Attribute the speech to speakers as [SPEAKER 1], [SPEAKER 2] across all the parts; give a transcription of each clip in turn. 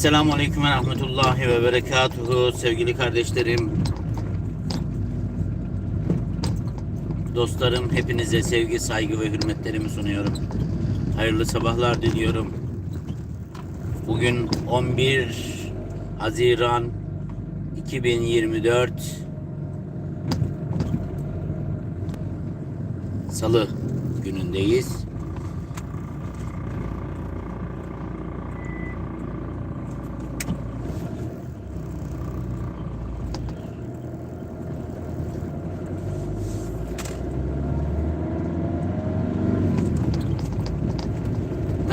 [SPEAKER 1] Esselamu Aleyküm ve Rahmetullahi ve Berekatuhu sevgili kardeşlerim, dostlarım hepinize sevgi, saygı ve hürmetlerimi sunuyorum. Hayırlı sabahlar diliyorum. Bugün 11 Haziran 2024 Salı günündeyiz.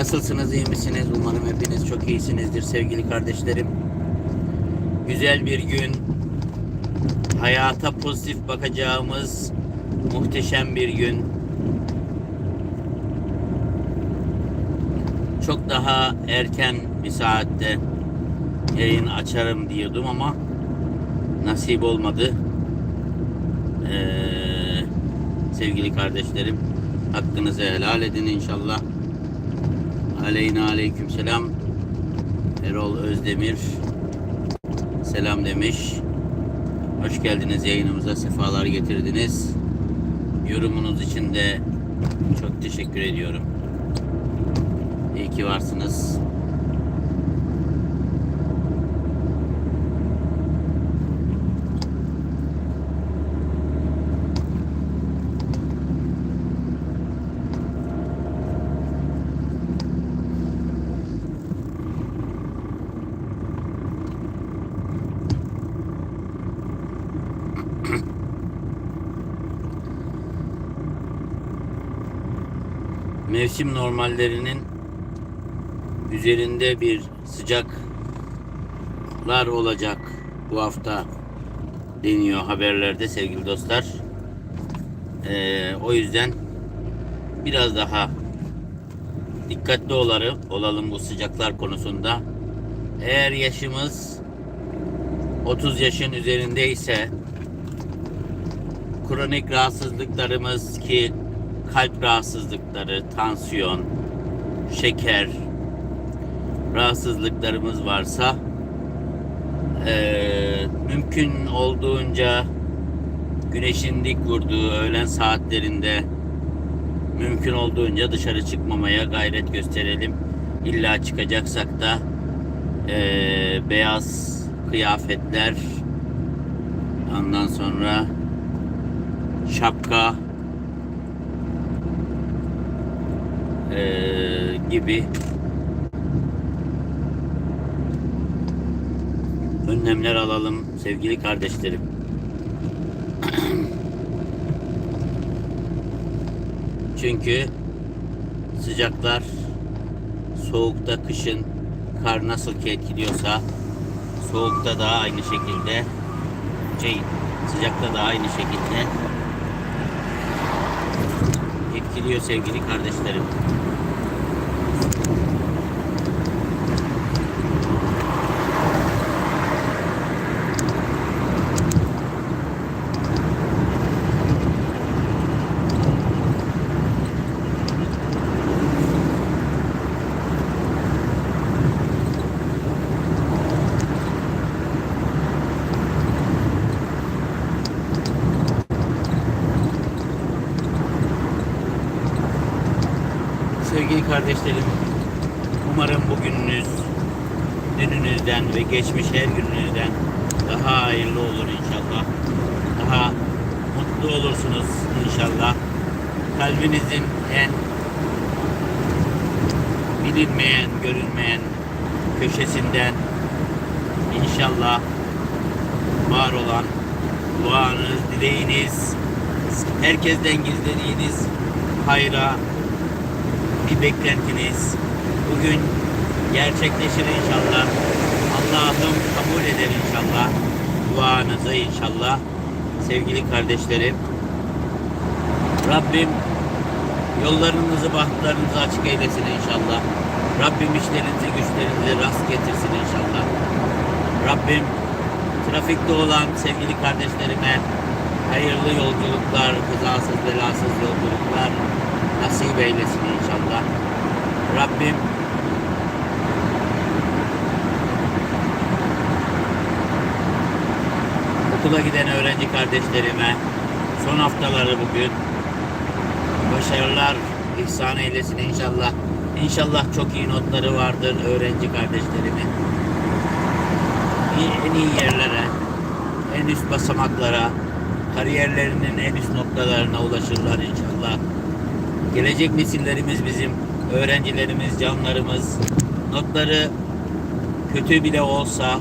[SPEAKER 1] Nasılsınız, iyi misiniz? Umarım hepiniz çok iyisinizdir sevgili kardeşlerim. Güzel bir gün, hayata pozitif bakacağımız muhteşem bir gün. Çok daha erken bir saatte yayın açarım diyordum ama nasip olmadı. Ee, sevgili kardeşlerim, hakkınızı helal edin inşallah. Aleyna aleyküm selam. Erol Özdemir selam demiş. Hoş geldiniz yayınımıza sefalar getirdiniz. Yorumunuz için de çok teşekkür ediyorum. İyi ki varsınız. Mevsim normallerinin üzerinde bir sıcaklar olacak bu hafta deniyor haberlerde sevgili dostlar. Ee, o yüzden biraz daha dikkatli olalım, olalım bu sıcaklar konusunda. Eğer yaşımız 30 yaşın üzerindeyse kronik rahatsızlıklarımız ki kalp rahatsızlıkları, tansiyon, şeker rahatsızlıklarımız varsa eee, mümkün olduğunca güneşin dik vurduğu öğlen saatlerinde mümkün olduğunca dışarı çıkmamaya gayret gösterelim. İlla çıkacaksak da eee, beyaz kıyafetler ondan sonra şapka eee, gibi önlemler alalım sevgili kardeşlerim. Çünkü sıcaklar soğukta kışın kar nasıl ki etkiliyorsa soğukta da aynı şekilde şey sıcakta da aynı şekilde etkiliyor sevgili kardeşlerim. Sevgili kardeşlerim, umarım bugününüz dününüzden ve geçmiş her gününüzden daha hayırlı olur inşallah. Daha mutlu olursunuz inşallah. Kalbinizin en bilinmeyen, görünmeyen köşesinden inşallah var olan duanız, dileğiniz, herkesten gizlediğiniz hayra bir beklentiniz bugün gerçekleşir inşallah. Allah'ım kabul eder inşallah. Duanızı inşallah. Sevgili kardeşlerim. Rabbim yollarınızı, bahtlarınızı açık eylesin inşallah. Rabbim işlerinizi, güçlerinizi rast getirsin inşallah. Rabbim trafikte olan sevgili kardeşlerime hayırlı yolculuklar, kazasız belasız yolculuklar nasip eylesin inşallah. Rabbim okula giden öğrenci kardeşlerime son haftaları bugün başarılar ihsan eylesin inşallah. İnşallah çok iyi notları vardır öğrenci kardeşlerimin. En iyi yerlere, en üst basamaklara, kariyerlerinin en üst noktalarına ulaşırlar inşallah. Gelecek nesillerimiz bizim, öğrencilerimiz, canlarımız. Notları kötü bile olsa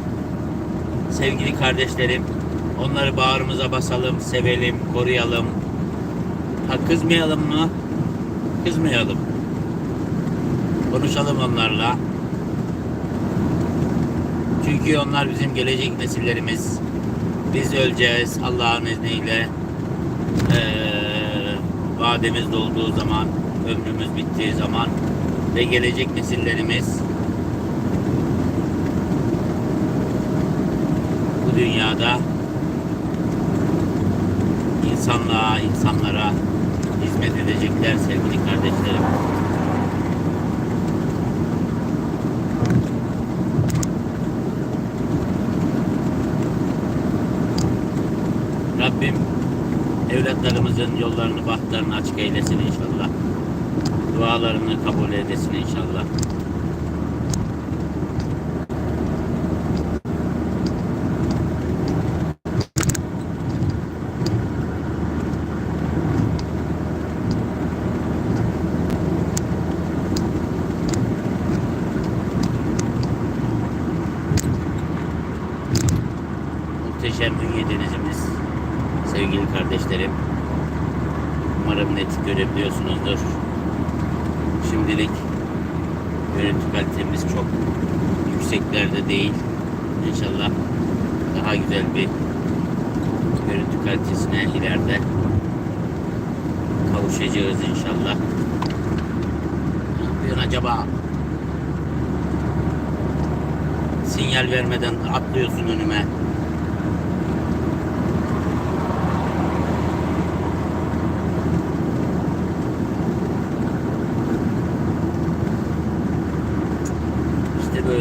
[SPEAKER 1] sevgili kardeşlerim onları bağrımıza basalım, sevelim, koruyalım. Ha kızmayalım mı? Kızmayalım. Konuşalım onlarla. Çünkü onlar bizim gelecek nesillerimiz. Biz öleceğiz Allah'ın izniyle. Ee, vademiz dolduğu zaman, ömrümüz bittiği zaman ve gelecek nesillerimiz bu dünyada insanlığa, insanlara hizmet edecekler sevgili kardeşlerim. Rabbim evlatlarımızın yollarını, bahtlarını açık eylesin inşallah. Dualarını kabul edesin inşallah. Muhteşem Ünye Denizimiz. Sevgili kardeşlerim. Umarım net görebiliyorsunuzdur. Şimdilik görüntü kalitemiz çok yükseklerde değil. İnşallah daha güzel bir görüntü kalitesine ileride kavuşacağız inşallah. Ne yapıyorsun acaba? Sinyal vermeden atlıyorsun önüme.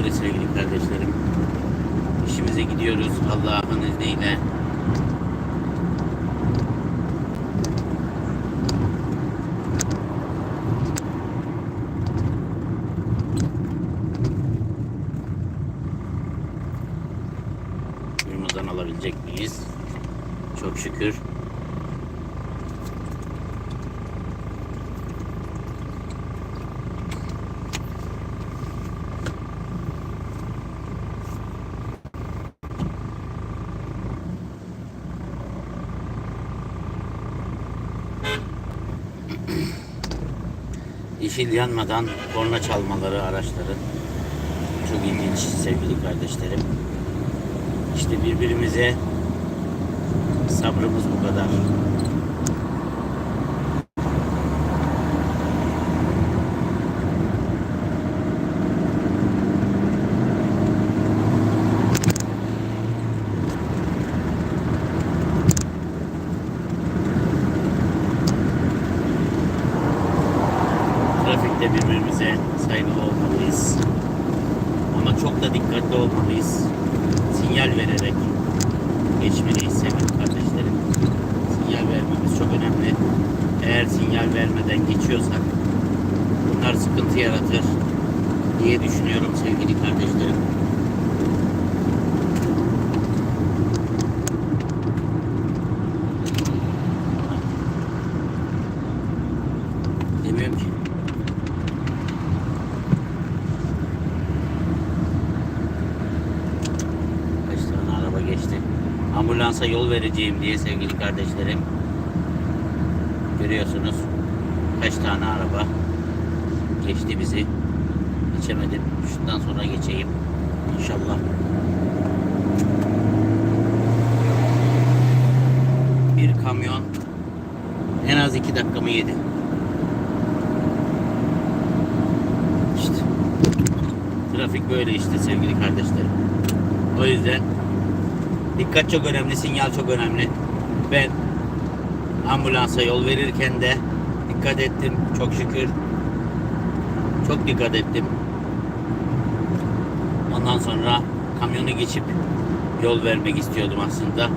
[SPEAKER 1] Böyle sevgili kardeşlerim. İşimize gidiyoruz Allah'ın izniyle. Suyumuzdan alabilecek miyiz? Çok şükür. Yeşil yanmadan korna çalmaları araçların çok ilginç sevgili kardeşlerim. İşte birbirimize sabrımız bu kadar. Trafikte birbirimize saygılı olmalıyız. Ama çok da dikkatli olmalıyız. Sinyal vererek geçmeliyiz sevgili kardeşlerim. Sinyal vermemiz çok önemli. Eğer sinyal vermeden geçiyorsak kamyonlar sıkıntı yaratır diye düşünüyorum sevgili kardeşlerim. Demiyorum ki. Kaç tane araba geçti. Ambulansa yol vereceğim diye sevgili kardeşlerim. Görüyorsunuz kaç tane araba geçti bizi. Geçemedim. Şundan sonra geçeyim. İnşallah. Bir kamyon en az iki dakikamı yedi. İşte. Trafik böyle işte sevgili kardeşlerim. O yüzden dikkat çok önemli, sinyal çok önemli. Ben ambulansa yol verirken de dikkat ettim çok şükür. Çok dikkat ettim. Ondan sonra kamyonu geçip yol vermek istiyordum aslında.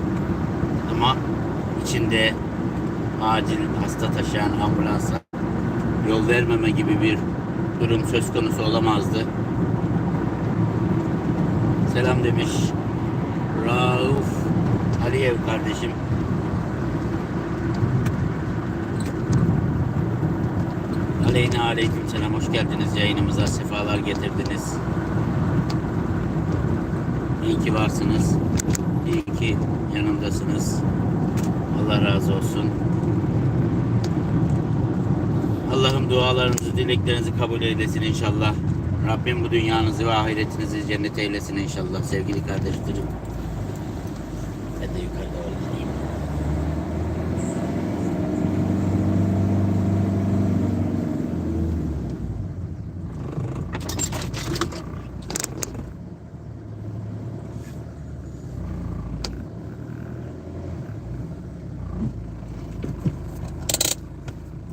[SPEAKER 1] Ama içinde acil hasta taşıyan ambulansa yol vermeme gibi bir durum söz konusu olamazdı. Selam demiş Rauf Aliyev kardeşim. Aleyna aleyküm selam. Hoş geldiniz yayınımıza. Sefalar getirdiniz. İyi ki varsınız. İyi ki yanımdasınız. Allah razı olsun. Allah'ım dualarınızı, dileklerinizi kabul eylesin inşallah. Rabbim bu dünyanızı ve ahiretinizi cennet eylesin inşallah sevgili kardeşlerim. Ben de yukarıda oynayayım.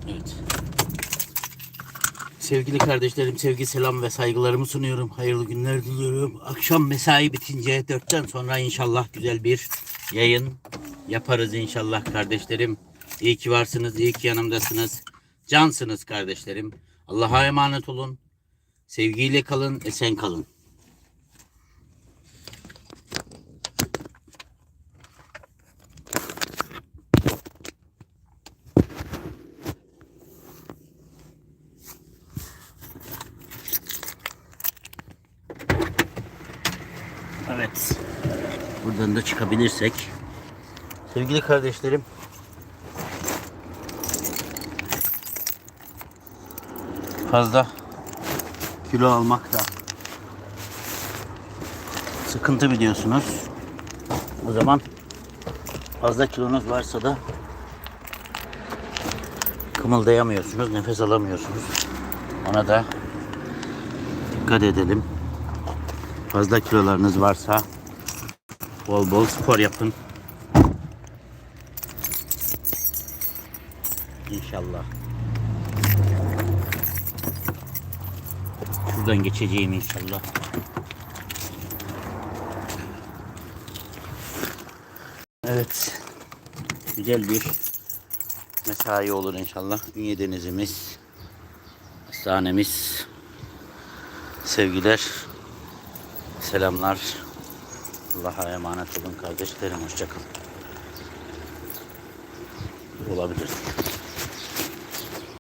[SPEAKER 1] Evet. Sevgili kardeşlerim, sevgi, selam ve saygılarımı sunuyorum. Hayırlı günler diliyorum. Akşam mesai bitince dörtten sonra inşallah güzel bir yayın yaparız inşallah kardeşlerim. İyi ki varsınız, iyi ki yanımdasınız. Cansınız kardeşlerim. Allah'a emanet olun. Sevgiyle kalın, esen kalın. Evet. Buradan da çıkabilirsek. Sevgili kardeşlerim. Fazla kilo almak da sıkıntı biliyorsunuz. O zaman fazla kilonuz varsa da kımıldayamıyorsunuz, nefes alamıyorsunuz. Ona da dikkat edelim. Fazla kilolarınız varsa bol bol spor yapın. İnşallah. Şuradan geçeceğim inşallah. Evet. Güzel bir mesai olur inşallah. Ünye denizimiz, hastanemiz, sevgiler, selamlar. Allah'a emanet olun kardeşlerim. Hoşçakalın. Olabilir.